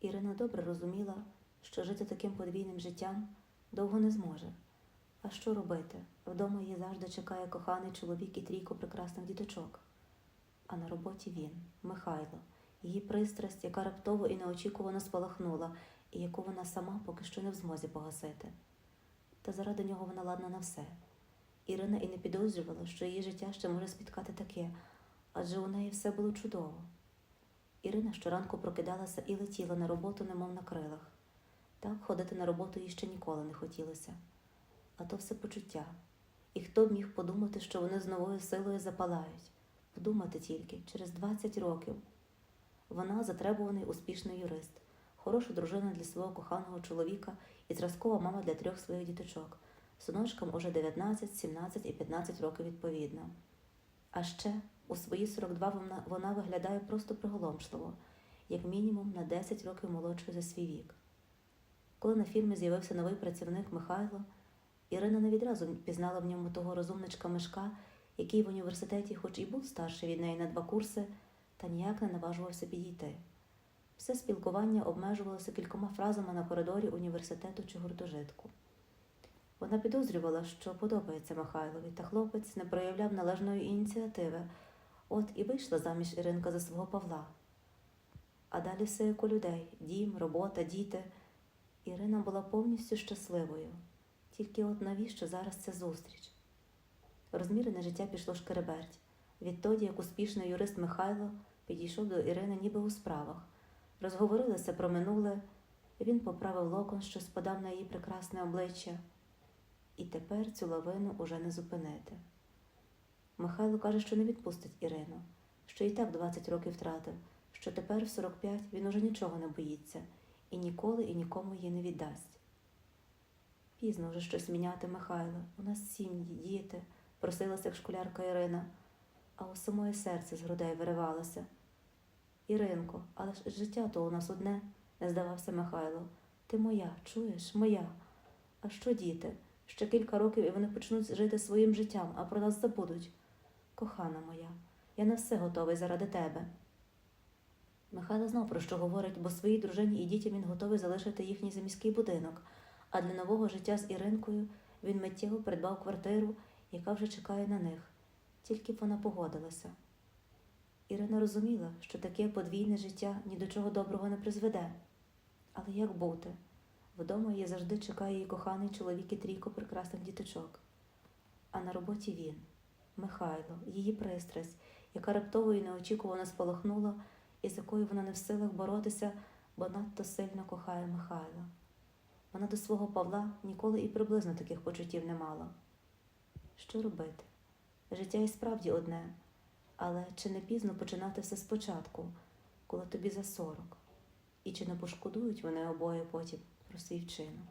Ірина добре розуміла, що жити таким подвійним життям довго не зможе. А що робити? Вдома її завжди чекає коханий чоловік і трійко прекрасних діточок. А на роботі він, Михайло, її пристрасть, яка раптово і неочікувано спалахнула, і яку вона сама поки що не в змозі погасити. Та заради нього вона ладна на все. Ірина і не підозрювала, що її життя ще може спіткати таке, адже у неї все було чудово. Ірина щоранку прокидалася і летіла на роботу, немов на крилах. Так ходити на роботу їй ще ніколи не хотілося. А то все почуття. І хто б міг подумати, що вони з новою силою запалають? Подумати тільки, через 20 років. Вона затребуваний успішний юрист, хороша дружина для свого коханого чоловіка і зразкова мама для трьох своїх діточок. Синочкам уже 19, 17 і 15 років відповідно. А ще у свої 42 вона, вона виглядає просто приголомшливо, як мінімум на 10 років молодшою за свій вік. Коли на фірмі з'явився новий працівник Михайло, Ірина не відразу пізнала в ньому того розумничка Мишка, який в університеті, хоч і був старший від неї на два курси, та ніяк не наважувався підійти. Все спілкування обмежувалося кількома фразами на коридорі університету чи гуртожитку. Вона підозрювала, що подобається Михайлові, та хлопець не проявляв належної ініціативи, от і вийшла заміж Іринка за свого Павла. А далі все як у людей дім, робота, діти. Ірина була повністю щасливою. Тільки от навіщо зараз ця зустріч? Розмірене життя пішло шкереберть. Відтоді, як успішний юрист Михайло підійшов до Ірини ніби у справах, розговорилися про минуле, він поправив локон, що спадав на її прекрасне обличчя. І тепер цю лавину уже не зупинити. Михайло каже, що не відпустить Ірину, що і так 20 років втратив, що тепер в 45 він уже нічого не боїться і ніколи і нікому її не віддасть. Пізно вже щось міняти, Михайло. У нас сім'ї, діти, просилася як школярка Ірина, а у самої серце з грудей виривалося. Іринко, але ж життя то у нас одне, не здавався Михайло. Ти моя, чуєш, моя. А що діти? Ще кілька років і вони почнуть жити своїм життям, а про нас забудуть. Кохана моя, я на все готовий заради тебе. Михайло знав, про що говорить, бо своїй дружині і дітям він готовий залишити їхній заміський будинок, а для нового життя з Іринкою він миттєво придбав квартиру, яка вже чекає на них, тільки б вона погодилася. Ірина розуміла, що таке подвійне життя ні до чого доброго не призведе. Але як бути? Вдома її завжди чекає її коханий чоловік і трійко прекрасних діточок. А на роботі він, Михайло, її пристрасть, яка раптово і неочікувано спалахнула, і з якою вона не в силах боротися, бо надто сильно кохає Михайла. Вона до свого Павла ніколи і приблизно таких почуттів не мала. Що робити? Життя і справді одне, але чи не пізно починати все спочатку, коли тобі за сорок? І чи не пошкодують вони обоє потім про свій вчинок?